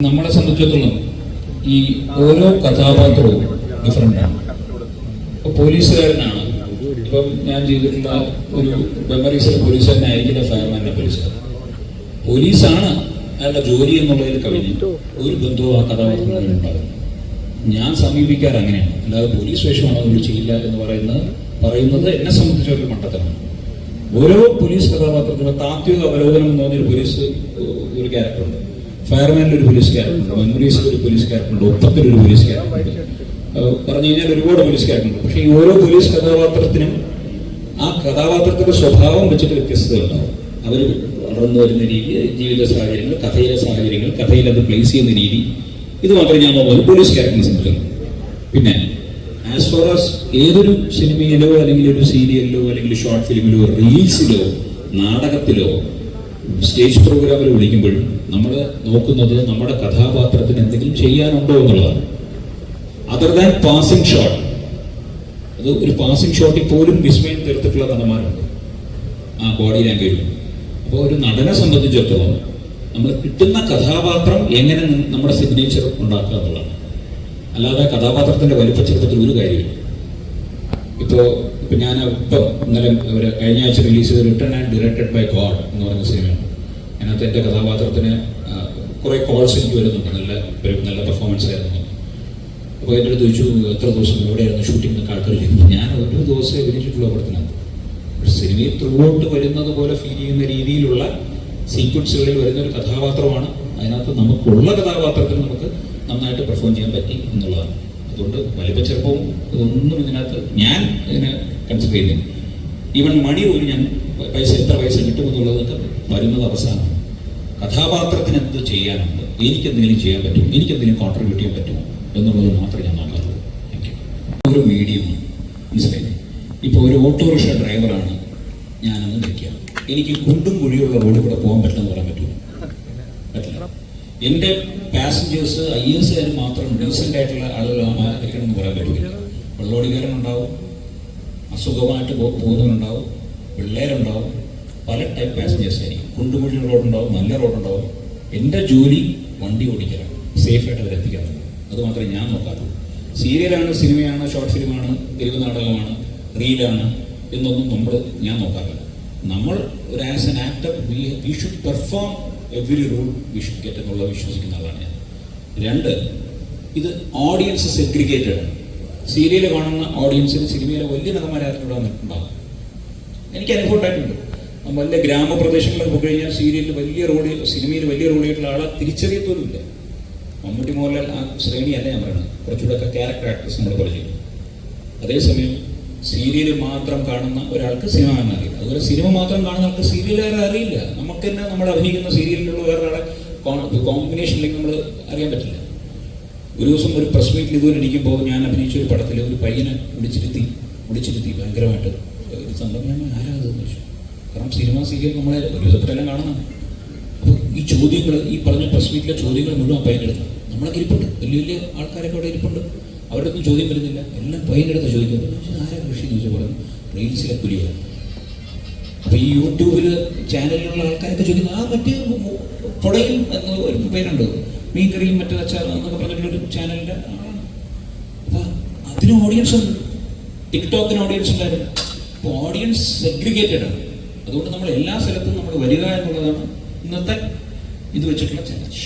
നമ്മളെ സംബന്ധിച്ചിടത്തോളം ഈ ഓരോ കഥാപാത്രവും ഡിഫറെന്റ് ആണ്. ഇപ്പോൾ പോലീസുകാരനാണ്. ഇപ്പം ഞാൻ ചെയ്തിട്ടുള്ള ഒരു മെമ്മറീസിൽ പോലീസുകാരനായിരിക്കില്ല ഫയർമാന്റെ പോലീസുകാരൻ പോലീസാണ് അയാളുടെ ജോലി എന്നുള്ളതിൽ കവിഞ്ഞ് ഒരു ബന്ധവും ആ കഥാപാത്രങ്ങളിൽ ഞാൻ സമീപിക്കാറ് അങ്ങനെയാണ്. അല്ലാതെ പോലീസ് വേഷമാണോ വിളിച്ചില്ല എന്ന് പറയുന്നത് പറയുന്നത് എന്നെ സംബന്ധിച്ച ഒരു മണ്ടത്തരമാണ്. ഓരോ പോലീസ് കഥാപാത്രത്തിനും താത്വിക അവലോകനം എന്ന് പറഞ്ഞൊരു പോലീസ് ഒരു ക്യാരക്ടറുണ്ട് ഫയർമാനിൽ ഒരു പോലീസ് ക്യാരക്ടറുണ്ട് മെമ്മറീസിൽ ഒരു പോലീസ് ക്യാരക്ടറുണ്ട് ഒപ്പത്തിൽ ഒരു പോലീസ് ഏഹ് പറഞ്ഞു കഴിഞ്ഞാൽ ഒരുപാട് പോലീസ് ക്യാരക്ടറുണ്ട് പക്ഷേ ഈ ഓരോ പോലീസ് കഥാപാത്രത്തിനും ആ കഥാപാത്രത്തിന്റെ സ്വഭാവം വെച്ചിട്ട് വ്യത്യസ്തത ഉണ്ടാവും. അവർ വളർന്നു വരുന്ന രീതി ജീവിത സാഹചര്യങ്ങൾ കഥയിലെ സാഹചര്യങ്ങൾ കഥയിൽ അത് പ്ലേസ് ചെയ്യുന്ന രീതി ഇത് മാത്രമേ ഞാൻ നോക്കുന്നത് പോലീസ് ക്യാരക്ടറിനെ സംബന്ധിക്കുന്നു പിന്നെ ആസ് ഫോർ ആസ് ഏതൊരു സിനിമയിലോ അല്ലെങ്കിൽ ഒരു സീരിയലിലോ അല്ലെങ്കിൽ ഷോർട്ട് ഫിലിമിലോ റീൽസിലോ നാടകത്തിലോ സ്റ്റേജ് പ്രോഗ്രാമിൽ വിളിക്കുമ്പോഴും നമ്മൾ നോക്കുന്നത് നമ്മുടെ കഥാപാത്രത്തിന് എന്തെങ്കിലും ചെയ്യാനുണ്ടോ എന്നുള്ളതാണ്. അതർ ദാൻ പാസിംഗ് ഷോട്ട് അത് ഒരു പാസിംഗ് ഷോട്ടിൽ പോലും വിസ്മയം തീർത്തിട്ടുള്ള നടന്മാരുണ്ട്. ആ ബോഡി ലാംഗ്വേജ് അപ്പോൾ ഒരു നടനെ സംബന്ധിച്ചിടത്തോളം നമ്മൾ കിട്ടുന്ന കഥാപാത്രം എങ്ങനെ നമ്മുടെ സിഗ്നേച്ചർ ഉണ്ടാക്കുക എന്നുള്ളതാണ്. അല്ലാതെ കഥാപാത്രത്തിന്റെ വലിപ്പച്ചെറുപ്പത്തിൽ ഒരു കാര്യമില്ല. ഇപ്പോൾ ഇപ്പം ഞാൻ ഇപ്പം ഇന്നലെ കഴിഞ്ഞ ആഴ്ച റിലീസ് ചെയ്ത return and directed by God എന്ന് പറയുന്ന സിനിമയുണ്ട് അതിനകത്ത് എന്റെ കഥാപാത്രത്തിന് കുറേ കോൾസ് എനിക്ക് വരുന്നുണ്ട്. നല്ല നല്ല പെർഫോമൻസ് ആയിരുന്നു. അപ്പോൾ എന്റെ അടുത്ത് ചോദിച്ചു എത്ര ദിവസം എവിടെയായിരുന്നു ഷൂട്ടിംഗ് എന്നൊക്കെ ആൾക്കാർ ചോദിക്കുന്നു. ഞാൻ ഒരു ദിവസം അഭിനയിച്ചിട്ടുള്ള പടത്തിനകത്ത്. സിനിമയിൽ ത്രൂ ഔട്ട് വരുന്നത് പോലെ ഫീൽ ചെയ്യുന്ന രീതിയിലുള്ള സീക്വൻസുകളിൽ വരുന്ന ഒരു കഥാപാത്രമാണ്. അതിനകത്ത് നമുക്കുള്ള കഥാപാത്രത്തിന് നമുക്ക് നന്നായിട്ട് പെർഫോം ചെയ്യാൻ പറ്റി എന്നുള്ളതാണ്. അതുകൊണ്ട് വലിപ്പ ചെറുപ്പവും ഇതൊന്നും ഇതിനകത്ത് ഞാൻ ഇതിനെ കൺസിഡർ ചെയ്യുന്നില്ല. ഈവൻ മണി പോലും ഞാൻ പൈസ എത്ര പൈസ കിട്ടുമെന്നുള്ളതൊക്കെ വരുന്നത് അവസാനമാണ് കഥാപാത്രത്തിന് എന്ത് ചെയ്യാനുണ്ട്? എനിക്ക് എന്തെങ്കിലും ചെയ്യാൻ പറ്റും എനിക്ക് എന്തെങ്കിലും കോൺട്രിബ്യൂട്ട് ചെയ്യാൻ പറ്റുമോ? എന്നുള്ളത് മാത്രമേ ഞാൻ നോക്കാറുള്ളൂ. ഒരു മീഡിയം മനസ്സിലായില്ലേ? ഇപ്പോൾ ഒരു ഓട്ടോറിക്ഷ ഡ്രൈവറാണ് ഞാനെന്ന് വെക്കുക എനിക്ക് കുണ്ടും കുഴിയുള്ള റോഡിൽ കൂടെ പോകാൻ പറ്റുമെന്ന് പറയാൻ പറ്റുമോ പറ്റില്ല. എന്റെ പാസഞ്ചേഴ്സ് ഐ എസ് കാർ മാത്രം ഡീസന്റ് ആയിട്ടുള്ള ആളുകളായിരിക്കണം എന്ന് പറയാൻ പറ്റില്ല വെള്ളോടിക്കാരനുണ്ടാവും അസുഖമായിട്ട് പോകുന്നവരുണ്ടാവും. പിള്ളേരുണ്ടാവും. പല ടൈപ്പ് പാസഞ്ചേഴ്സ് ആയിരിക്കും കുണ്ടുമുഴി റോഡുണ്ടാവും നല്ല റോഡുണ്ടാവും. എന്റെ ജോലി വണ്ടി ഓടിക്കലാണ്. സേഫായിട്ട് അവർ എത്തിക്കാറുണ്ട് അത് മാത്രമേ ഞാൻ നോക്കാറുള്ളൂ സീരിയലാണ് സിനിമയാണ് ഷോർട്ട് ഫിലിമാണ് തെരുവ് നാടകമാണ് റീലാണ് എന്നൊന്നും നമ്മൾ ഞാൻ നോക്കാറില്ല. നമ്മൾ ഒരു as an actor we we should perform every rule we should get എന്നുള്ള വിശ്വസിക്കുന്ന ആളാണ് ഞാൻ. രണ്ട് ഇത് ഓഡിയൻസ് സെഗ്രിഗേറ്റഡ് ആണ്. സീരിയൽ കാണുന്ന ഓഡിയൻസിന് സിനിമയിലെ വലിയ നടന്മാരാരും കൂടെ വന്നിട്ടുണ്ടാകും എനിക്ക് അനുഭവം ഉണ്ടായിട്ടുണ്ട്. വല്ല ഗ്രാമപ്രദേശങ്ങളിൽ പോയി കഴിഞ്ഞാൽ സീരിയലിൽ വലിയ റോളി സിനിമയിൽ വലിയ റോളിയായിട്ടുള്ള ആളെ തിരിച്ചറിയത്തോലുമില്ല മമ്മൂട്ടി മോഹൻലാൽ ആ ശ്രേണിയല്ല ഞാൻ പറയുന്നത്. കുറച്ചുകൂടെ ക്യാരക്ടർ ആക്ടേഴ്സ് നമ്മൾ പറഞ്ഞിരുന്നു. അതേസമയം സീരിയൽ മാത്രം കാണുന്ന ഒരാൾക്ക് സിനിമ കാണാൻ അറിയില്ല. അതുപോലെ സിനിമ മാത്രം കാണുന്ന ആൾക്ക് സീരിയലുകാരെ അറിയില്ല. നമുക്ക് തന്നെ നമ്മൾ അഭിനയിക്കുന്ന സീരിയലിലുള്ള വേറൊരാളെ കോമ്പിനേഷനിലേക്ക് നമ്മൾ അറിയാൻ പറ്റില്ല. ഒരു ദിവസം ഒരു പ്രസ് മീറ്റിൽ ഇതുപോലെ ഇരിക്കുമ്പോൾ ഞാൻ അഭിനയിച്ച ഒരു പടത്തിൽ ഒരു പയ്യനെ വിളിച്ചിരുത്തി വിളിച്ചിരുത്തി ഭയങ്കരമായിട്ട്. ഒരു സംഭവം ഞാൻ ആരാധന ചോദിച്ചു. കാരണം സിനിമ സീരിയൽ നമ്മളെ ഒരു വിധത്തിലെല്ലാം കാണുന്നതാണ്. അപ്പോൾ ഈ ചോദ്യങ്ങൾ ഈ പറഞ്ഞ പ്രസ് മീറ്റിലെ ചോദ്യങ്ങൾ മുഴുവൻ പയ്യനെടുത്ത് നമ്മളൊക്കെ ഇരിപ്പുണ്ട്. വലിയ വലിയ ആൾക്കാരൊക്കെ അവിടെ ഇരിപ്പുണ്ട്. അവരുടെ ഒന്നും ചോദ്യം വരുന്നില്ല. എല്ലാം പയ്യനെടുത്ത് ചോദിക്കുന്നു ഞാൻ ചോദിച്ചു, ആരാ കൃഷി എന്ന് ചോദിച്ചു പറഞ്ഞു റീൽസിലെ പുലിയാണ് അപ്പൊ ഈ യൂട്യൂബിൽ ചാനലിലുള്ള ആൾക്കാരൊക്കെ ചോദിക്കുന്നു ആ മറ്റേ പൊടയും എന്ന് ഒരു പേരുണ്ട്? മീൻകറിയും മറ്റേ അച്ചാറും എന്നൊക്കെ പറഞ്ഞിട്ടുള്ളൊരു ചാനലിന്റെ ആളാണ്. അപ്പൊ അതിന് ഓഡിയൻസ് ഉണ്ട്. ടിക്ടോക്കിന് ഓഡിയൻസ് ഉണ്ടായിരുന്നു. അപ്പോൾ ഓഡിയൻസ് സെഗ്രിഗേറ്റഡ് ആണ്. അതുകൊണ്ട് നമ്മൾ എല്ലാ സ്ഥലത്തും നമ്മൾ വരിക എന്നുള്ളതാണ് ഇന്നത്തെ ഇത് വെച്ചിട്ടുള്ള ചലഞ്ച്